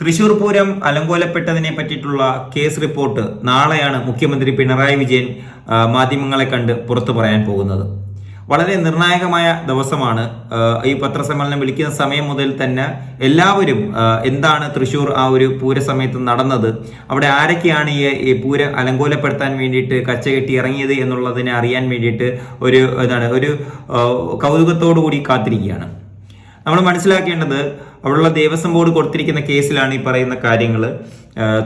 തൃശൂർ പൂരം അലങ്കോലപ്പെട്ടതിനെ പറ്റിയിട്ടുള്ള case report നാളെയാണ് മുഖ്യമന്ത്രി പിണറായി വിജയൻ മാധ്യമങ്ങളെ കണ്ട് പുറത്തു പറയാൻ പോകുന്നത്. വളരെ നിർണായകമായ ദിവസമാണ്. ഈ പത്രസമ്മേളനം വിളിക്കുന്ന സമയം മുതൽ തന്നെ എല്ലാവരും എന്താണ് തൃശൂർ ആ ഒരു പൂരസമയത്ത് നടന്നത് അവിടെ ആരൊക്കെയാണ് ഈ പൂര അലങ്കോലപ്പെടുത്താൻ വേണ്ടിയിട്ട് കച്ചകെട്ടി ഇറങ്ങിയത് എന്നുള്ളതിനെ അറിയാൻ വേണ്ടിയിട്ട് ഒരു എന്താണ് ഒരു കൗതുകത്തോടു കൂടി കാത്തിരിക്കുകയാണ്. നമ്മൾ മനസ്സിലാക്കേണ്ടത് അവിടെയുള്ള ദേവസ്വം ബോർഡ് കൊടുത്തിരിക്കുന്ന കേസിലാണ് ഈ പറയുന്ന കാര്യങ്ങൾ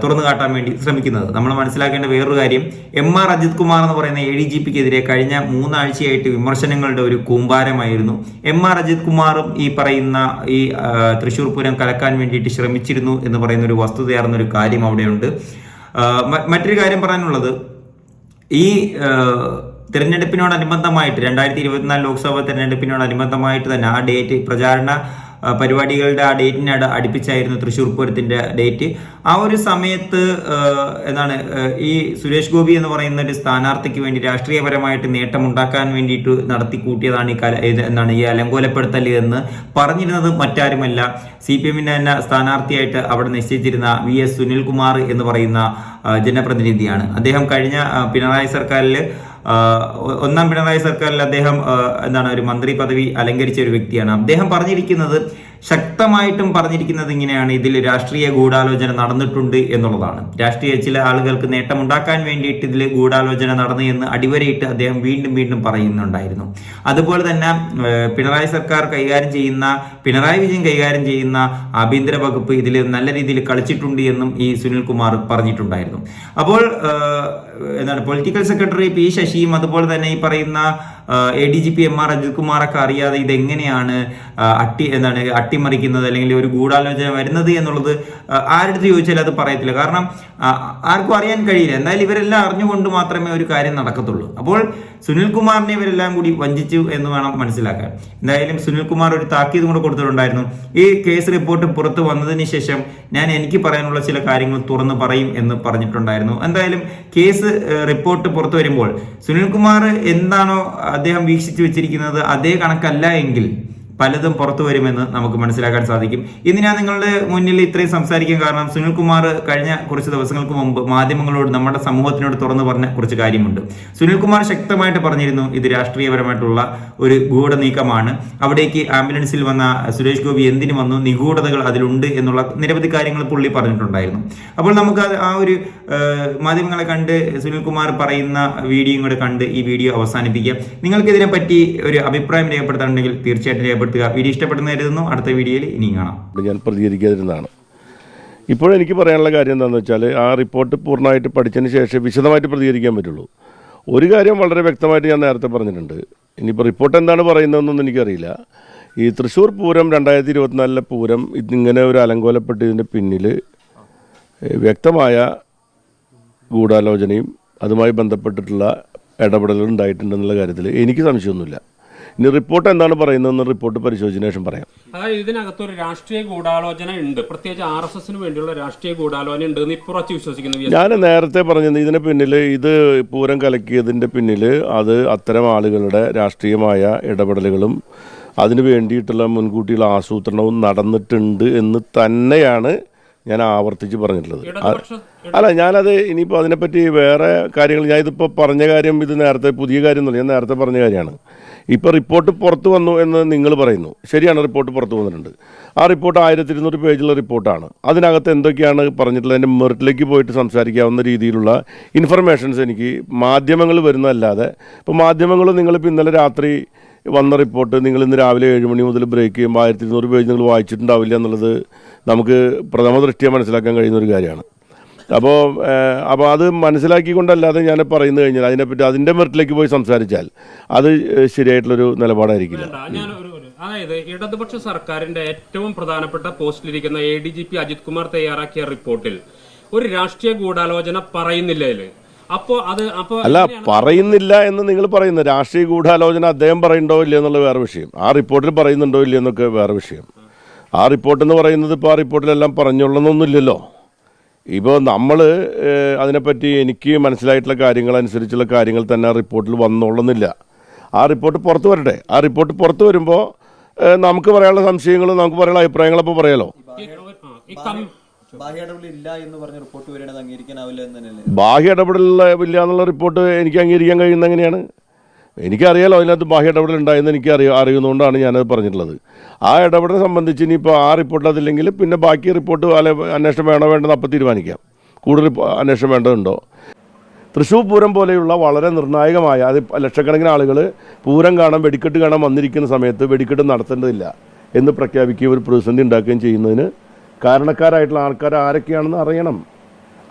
തുറന്നു കാട്ടാൻ വേണ്ടി ശ്രമിക്കുന്നത്. നമ്മൾ മനസ്സിലാക്കേണ്ട വേറൊരു കാര്യം എം ആർ അജിത് കുമാർ എന്ന് പറയുന്ന എ ഡി ജി പിക്കെതിരെ കഴിഞ്ഞ മൂന്നാഴ്ചയായിട്ട് വിമർശനങ്ങളുടെ ഒരു കൂമ്പാരമായിരുന്നു. എം ആർ അജിത് കുമാറും ഈ പറയുന്ന ഈ തൃശ്ശൂർ പൂരം കലക്കാൻ വേണ്ടിയിട്ട് ശ്രമിച്ചിരുന്നു എന്ന് പറയുന്ന ഒരു വസ്തുതയാർന്ന ഒരു കാര്യം അവിടെയുണ്ട്. മറ്റൊരു കാര്യം പറയാനുള്ളത് ഈ തിരഞ്ഞെടുപ്പിനോടനുബന്ധമായിട്ട് രണ്ടായിരത്തി ഇരുപത്തിനാല് ലോക്സഭാ തിരഞ്ഞെടുപ്പിനോടനുബന്ധമായിട്ട് തന്നെ ആ ഡേറ്റ് പ്രചാരണ പരിപാടികളുടെ ആ ഡേറ്റിനെ അട അടുപ്പിച്ചായിരുന്നു തൃശ്ശൂർ പൂരത്തിന്റെ ഡേറ്റ്. ആ ഒരു സമയത്ത് എന്താണ് ഈ സുരേഷ് ഗോപി എന്ന് പറയുന്ന ഒരു സ്ഥാനാർത്ഥിക്ക് വേണ്ടി രാഷ്ട്രീയപരമായിട്ട് നേട്ടമുണ്ടാക്കാൻ വേണ്ടിയിട്ട് നടത്തി കൂട്ടിയതാണ് ഈ കല എന്താണ് ഈ അലങ്കോലപ്പെടുത്തൽ എന്ന് പറഞ്ഞിരുന്നത് മറ്റാരുമല്ല. സി പി എമ്മിന്റെ തന്നെ സ്ഥാനാർത്ഥിയായിട്ട് അവിടെ നിശ്ചയിച്ചിരുന്ന വി എസ് സുനിൽകുമാർ എന്ന് പറയുന്ന ജനപ്രതിനിധിയാണ്. അദ്ദേഹം കഴിഞ്ഞ പിണറായി സർക്കാരിൽ ഒന്നാം പിണറായി സർക്കാരിൽ അദ്ദേഹം എന്താണ് ഒരു മന്ത്രി പദവി അലങ്കരിച്ച ഒരു വ്യക്തിയാണ്. അദ്ദേഹം പറഞ്ഞിരിക്കുന്നത് ശക്തമായിട്ടും പറഞ്ഞിരിക്കുന്നത് ഇങ്ങനെയാണ്. ഇതിൽ രാഷ്ട്രീയ ഗൂഢാലോചന നടന്നിട്ടുണ്ട് എന്നുള്ളതാണ്. രാഷ്ട്രീയ ചില ആളുകൾക്ക് നേട്ടമുണ്ടാക്കാൻ വേണ്ടിയിട്ട് ഇതിൽ ഗൂഢാലോചന നടന്നു എന്ന് അടിവരയിട്ട് അദ്ദേഹം വീണ്ടും വീണ്ടും പറയുന്നുണ്ടായിരുന്നു. അതുപോലെ തന്നെ പിണറായി സർക്കാർ കൈകാര്യം ചെയ്യുന്ന പിണറായി വിജയൻ കൈകാര്യം ചെയ്യുന്ന ആഭ്യന്തര വകുപ്പ് ഇതിൽ നല്ല രീതിയിൽ കളിച്ചിട്ടുണ്ട് എന്നും ഈ സുനിൽകുമാർ പറഞ്ഞിട്ടുണ്ടായിരുന്നു. അപ്പോൾ എന്താണ് പൊളിറ്റിക്കൽ സെക്രട്ടറി പി ശശിയും അതുപോലെ തന്നെ ഈ പറയുന്ന A D G P M R Ajith കുമാറൊക്കെ അറിയാതെ ഇതെങ്ങനെയാണ് അട്ടി എന്താണ് അട്ടിമറിക്കുന്നത് അല്ലെങ്കിൽ ഒരു ഗൂഢാലോചന വരുന്നത് എന്നുള്ളത് ആരുടെ ചോദിച്ചാൽ അത് പറയത്തില്ല. കാരണം ആർക്കും അറിയാൻ കഴിയില്ല. എന്തായാലും ഇവരെല്ലാം അറിഞ്ഞുകൊണ്ട് മാത്രമേ ഒരു കാര്യം നടക്കത്തുള്ളൂ. അപ്പോൾ സുനിൽകുമാറിനെ ഇവരെല്ലാം കൂടി വഞ്ചിച്ചു എന്ന് വേണം മനസ്സിലാക്കാൻ. എന്തായാലും സുനിൽകുമാർ ഒരു താക്കീത് കൂടെ കൊടുത്തിട്ടുണ്ടായിരുന്നു. ഈ കേസ് റിപ്പോർട്ട് പുറത്ത് വന്നതിന് ശേഷം ഞാൻ എനിക്ക് പറയാനുള്ള ചില കാര്യങ്ങൾ തുറന്ന് പറയും എന്ന് പറഞ്ഞിട്ടുണ്ടായിരുന്നു. എന്തായാലും കേസ് റിപ്പോർട്ട് പുറത്തു വരുമ്പോൾ സുനിൽകുമാർ എന്താണോ അദ്ദേഹം വീക്ഷിച്ചു വെച്ചിരിക്കുന്നത് അതേ കണക്കല്ല എങ്കിൽ പലതും പുറത്തു വരുമെന്ന് നമുക്ക് മനസ്സിലാക്കാൻ സാധിക്കും. ഇന്ന് ഞാൻ നിങ്ങളുടെ മുന്നിൽ ഇത്രയും സംസാരിക്കാൻ കാരണം സുനിൽ കുമാർ കഴിഞ്ഞ കുറച്ച് ദിവസങ്ങൾക്ക് മുമ്പ് മാധ്യമങ്ങളോട് നമ്മുടെ സമൂഹത്തിനോട് തുറന്നു പറഞ്ഞ കുറച്ച് കാര്യമുണ്ട്. സുനിൽ കുമാർ ശക്തമായിട്ട് പറഞ്ഞിരുന്നു ഇത് രാഷ്ട്രീയപരമായിട്ടുള്ള ഒരു ഗൂഢ നീക്കമാണ്. അവിടേക്ക് ആംബുലൻസിൽ വന്ന സുരേഷ് ഗോപി എന്തിനു വന്നു നിഗൂഢതകൾ അതിലുണ്ട് എന്നുള്ള നിരവധി കാര്യങ്ങൾ പുള്ളി പറഞ്ഞിട്ടുണ്ടായിരുന്നു. അപ്പോൾ നമുക്ക് ആ ഒരു മാധ്യമങ്ങളെ കണ്ട് സുനിൽ കുമാർ പറയുന്ന വീഡിയോയും കൂടെ കണ്ട് ഈ വീഡിയോ അവസാനിപ്പിക്കാം. നിങ്ങൾക്ക് ഇതിനെ പറ്റി ഒരു അഭിപ്രായം രേഖപ്പെടുത്താനുണ്ടെങ്കിൽ തീർച്ചയായിട്ടും രേഖപ്പെടുത്തുക. വീഡിയോ ഇഷ്ടപ്പെടുന്ന കരുതുന്നു. അടുത്ത വീഡിയോയിൽ ഇനിയും കാണാം. ഞാൻ പ്രതികരിക്കാതിരുന്നതാണ്. ഇപ്പോഴെനിക്ക് പറയാനുള്ള കാര്യം എന്താണെന്ന് വെച്ചാൽ ആ റിപ്പോർട്ട് പൂർണമായിട്ട് പഠിച്ചതിന് ശേഷം വിശദമായിട്ട് പ്രതികരിക്കാൻ പറ്റുള്ളൂ. ഒരു കാര്യം വളരെ വ്യക്തമായിട്ട് ഞാൻ നേരത്തെ പറഞ്ഞിട്ടുണ്ട്. ഇനിയിപ്പോൾ റിപ്പോർട്ട് എന്താണ് പറയുന്നതെന്നൊന്നും എനിക്കറിയില്ല. ഈ തൃശ്ശൂർ പൂരം രണ്ടായിരത്തി ഇരുപത്തിനാലിലെ പൂരം ഇതിങ്ങനെ ഒരു അലങ്കോലപ്പെട്ടതിന്റെ പിന്നിൽ വ്യക്തമായ ഗൂഢാലോചനയും അതുമായി ബന്ധപ്പെട്ടിട്ടുള്ള ഇടപെടലുകൾ ഉണ്ടായിട്ടുണ്ടെന്നുള്ള കാര്യത്തിൽ എനിക്ക് സംശയമൊന്നുമില്ല. ഇനി റിപ്പോർട്ട് എന്താണ് പറയുന്നതെന്ന് റിപ്പോർട്ട് പരിശോധിച്ചതിന് ശേഷം പറയാം. അതായത് ഇതിനകത്തൊരു രാഷ്ട്രീയ ഗൂഢാലോചന ഉണ്ട്. പ്രത്യേകിച്ച് ആർ എസ് എസിന് വേണ്ടിയുള്ള രാഷ്ട്രീയ ഗൂഢാലോചന ഉണ്ട് എന്ന് ഇപ്പുറച്ച് വിശ്വസിക്കുന്നു ഞാൻ നേരത്തെ പറഞ്ഞത് ഇതിന് പിന്നിൽ ഇത് പൂരം കലക്കിയതിന്റെ പിന്നിൽ അത് അത്തരം ആളുകളുടെ രാഷ്ട്രീയമായ ഇടപെടലുകളും അതിനു വേണ്ടിയിട്ടുള്ള മുൻകൂട്ടിയുള്ള ആസൂത്രണവും നടന്നിട്ടുണ്ട് എന്ന് തന്നെയാണ് ഞാൻ ആവർത്തിച്ച് പറഞ്ഞിട്ടുള്ളത്. അല്ല ഞാനത് ഇനിയിപ്പോൾ അതിനെപ്പറ്റി വേറെ കാര്യങ്ങൾ ഞാൻ ഇതിപ്പോൾ പറഞ്ഞ കാര്യം ഇത് നേരത്തെ പുതിയ കാര്യം എന്നല്ല ഞാൻ നേരത്തെ പറഞ്ഞ കാര്യമാണ്. ഇപ്പോൾ റിപ്പോർട്ട് പുറത്തു വന്നു എന്ന് നിങ്ങൾ പറയുന്നു. ശരിയാണ് റിപ്പോർട്ട് പുറത്തു വന്നിട്ടുണ്ട്. ആ റിപ്പോർട്ട് ആയിരത്തി ഇരുന്നൂറ് പേജുള്ള റിപ്പോർട്ടാണ്. അതിനകത്ത് എന്തൊക്കെയാണ് പറഞ്ഞിട്ടുള്ളത്? അതിന്റെ മെറിറ്റിലേക്ക് പോയിട്ട് സംസാരിക്കാവുന്ന രീതിയിലുള്ള ഇൻഫർമേഷൻസ് എനിക്ക് മാധ്യമങ്ങൾ വരുന്നതല്ലാതെ ഇപ്പോൾ മാധ്യമങ്ങൾ നിങ്ങളിപ്പോൾ ഇന്നലെ രാത്രി വന്ന റിപ്പോർട്ട് നിങ്ങൾ ഇന്ന് രാവിലെ ഏഴ് മണി മുതൽ ബ്രേക്ക് ചെയ്യുമ്പോൾ ആയിരത്തി ഇരുന്നൂറ് പേജ് നിങ്ങൾ വായിച്ചിട്ടുണ്ടാവില്ല എന്നുള്ളത് നമുക്ക് പ്രഥമ ദൃഷ്ടിയെ മനസ്സിലാക്കാൻ കഴിയുന്ന ഒരു കാര്യമാണ്. അപ്പോൾ അപ്പോൾ അത് മനസ്സിലാക്കിക്കൊണ്ടല്ലാതെ ഞാൻ പറയുന്നു കഴിഞ്ഞാൽ അതിനെപ്പറ്റി അതിന്റെ മെറിറ്റിലേക്ക് പോയി സംസാരിച്ചാൽ അത് ശരിയായിട്ടുള്ളൊരു നിലപാടായിരിക്കില്ല. അതായത് ഇടതുപക്ഷ സർക്കാരിന്റെ ഏറ്റവും പ്രധാനപ്പെട്ട പോസ്റ്റിലിരിക്കുന്ന A D G P Ajith Kumar തയ്യാറാക്കിയ റിപ്പോർട്ടിൽ ഒരു രാഷ്ട്രീയ ഗൂഢാലോചന പറയുന്നില്ല അപ്പോ അത് അപ്പോ അല്ല പറയുന്നില്ല എന്ന് നിങ്ങൾ പറയുന്നു. രാഷ്ട്രീയ ഗൂഢാലോചന അദ്ദേഹം പറയുന്നുണ്ടോ ഇല്ല എന്നുള്ള വേറെ വിഷയം. ആ റിപ്പോർട്ടിൽ പറയുന്നുണ്ടോ ഇല്ല എന്നൊക്കെ വേറെ വിഷയം. ആ റിപ്പോർട്ട് എന്ന് പറയുന്നത് ഇപ്പോൾ ആ റിപ്പോർട്ടിലെല്ലാം പറഞ്ഞുള്ളതൊന്നുമില്ലല്ലോ ഇപ്പോൾ നമ്മൾ അതിനെപ്പറ്റി എനിക്ക് മനസ്സിലായിട്ടുള്ള കാര്യങ്ങൾ അനുസരിച്ചുള്ള കാര്യങ്ങൾ തന്നെ ആ റിപ്പോർട്ടിൽ വന്നോളുന്നില്ല. ആ റിപ്പോർട്ട് പുറത്ത് വരട്ടെ. ആ റിപ്പോർട്ട് പുറത്ത് വരുമ്പോൾ നമുക്ക് പറയാനുള്ള സംശയങ്ങളും നമുക്ക് പറയാനുള്ള അഭിപ്രായങ്ങളൊക്കെ പറയാലോ. ബാഹ്യ ഇടപെടൽ ഇല്ല എന്ന് പറഞ്ഞ റിപ്പോർട്ട് അംഗീകരിക്കാനാവില്ല എന്ന് തന്നെയല്ലേ? ബാഹ്യ ഇടപെടലില്ല ഇല്ല എന്നുള്ള റിപ്പോർട്ട് എനിക്ക് അംഗീകരിക്കാൻ കഴിയുന്ന എങ്ങനെയാണ്? എനിക്കറിയാലോ അതിനകത്ത് ബാഹ്യ ഇടപെടൽ ഉണ്ടായെന്ന് എനിക്ക് അറിയ അറിയുന്നതുകൊണ്ടാണ് ഞാനത് പറഞ്ഞിട്ടുള്ളത്. ആ ഇടപെടൽ സംബന്ധിച്ച് ഇനിയിപ്പോൾ ആ റിപ്പോർട്ട് അതില്ലെങ്കിൽ പിന്നെ ബാക്കി റിപ്പോർട്ട് അല്ലെ അന്വേഷണം വേണോ വേണ്ടെന്ന് അപ്പം തീരുമാനിക്കാം. കൂടുതൽ അന്വേഷണം വേണ്ടതുണ്ടോ? തൃശ്ശൂർ പൂരം പോലെയുള്ള വളരെ നിർണായകമായ അത് ലക്ഷക്കണക്കിന് ആളുകൾ പൂരം കാണാൻ വെടിക്കെട്ട് കാണാൻ വന്നിരിക്കുന്ന സമയത്ത് വെടിക്കെട്ട് നടത്തേണ്ടതില്ല എന്ന് പ്രഖ്യാപിക്കുകയും ഒരു പ്രതിസന്ധി ഉണ്ടാക്കുകയും ചെയ്യുന്നതിന് കാരണക്കാരായിട്ടുള്ള ആൾക്കാർ ആരൊക്കെയാണെന്ന് അറിയണം.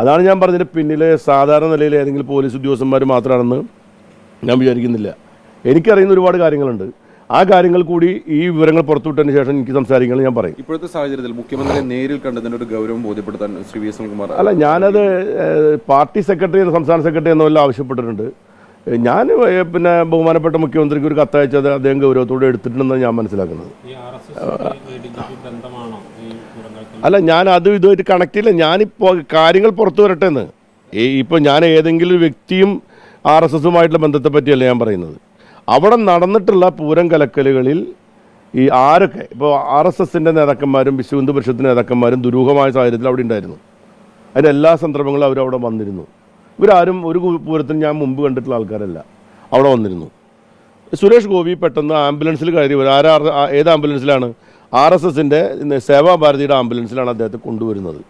അതാണ് ഞാൻ പറഞ്ഞതിന് പിന്നിൽ സാധാരണ നിലയിൽ ഏതെങ്കിലും പോലീസ് ഉദ്യോഗസ്ഥന്മാർ മാത്രമാണെന്ന് ഞാൻ വിചാരിക്കുന്നില്ല. എനിക്കറിയുന്ന ഒരുപാട് കാര്യങ്ങളുണ്ട്. ആ കാര്യങ്ങൾ കൂടി ഈ വിവരങ്ങൾ പുറത്തുവിട്ടതിന് ശേഷം എനിക്ക് സംസാരിക്കാൻ ഞാൻ പറയും. ഇപ്പോഴത്തെ സാഹചര്യത്തിൽ മുഖ്യമന്ത്രിയെ നേരിൽ കണ്ടതിന്റെ ഒരു ഗൗരവം ബോധ്യപ്പെടുത്താൻ ശ്രീ വി എസ് സുനിൽകുമാർ അല്ല ഞാനത് പാർട്ടി സെക്രട്ടറി സംസ്ഥാന സെക്രട്ടറി എന്നല്ല ആവശ്യപ്പെട്ടിട്ടുണ്ട്. ഞാൻ പിന്നെ ബഹുമാനപ്പെട്ട മുഖ്യമന്ത്രിക്ക് ഒരു കത്തയച്ചത് അദ്ദേഹം ഗൗരവത്തോടെ എടുത്തിട്ടുണ്ടെന്നാണ് ഞാൻ മനസ്സിലാക്കുന്നത്. അല്ല ഞാൻ അത് ഇതുമായിട്ട് കണക്ട് ചെയ്യില്ല. ഞാനിപ്പോൾ കാര്യങ്ങൾ പുറത്തു വരട്ടെ എന്ന് ഇപ്പോൾ ഞാൻ ഏതെങ്കിലും വ്യക്തിയും ആർ എസ് എസുമായിട്ടുള്ള ബന്ധത്തെ പറ്റിയല്ല ഞാൻ പറയുന്നത്. അവിടെ നടന്നിട്ടുള്ള പൂരം കലക്കലുകളിൽ ഈ ആരൊക്കെ ഇപ്പോൾ ആർ എസ് എസിന്റെ നേതാക്കന്മാരും വിശ്വ ഹിന്ദു പരിഷത്തിന്റെ നേതാക്കന്മാരും ദുരൂഹമായ സാഹചര്യത്തിൽ അവിടെ ഉണ്ടായിരുന്നു. അതിന്റെ എല്ലാ സന്ദർഭങ്ങളും അവരവിടെ വന്നിരുന്നു. ഇവരാരും ഒരു പൂരത്തിന് ഞാൻ മുമ്പ് കണ്ടിട്ടുള്ള ആൾക്കാരല്ല. അവിടെ വന്നിരുന്നു. സുരേഷ് ഗോപി പെട്ടെന്ന് ആംബുലൻസിൽ കയറി വരും. ആരാ ഏത് ആംബുലൻസിലാണ്? ആർ എസ് എസിന്റെ സേവാഭാരതിയുടെ ആംബുലൻസിലാണ് അദ്ദേഹത്തെ കൊണ്ടുവരുന്നത്.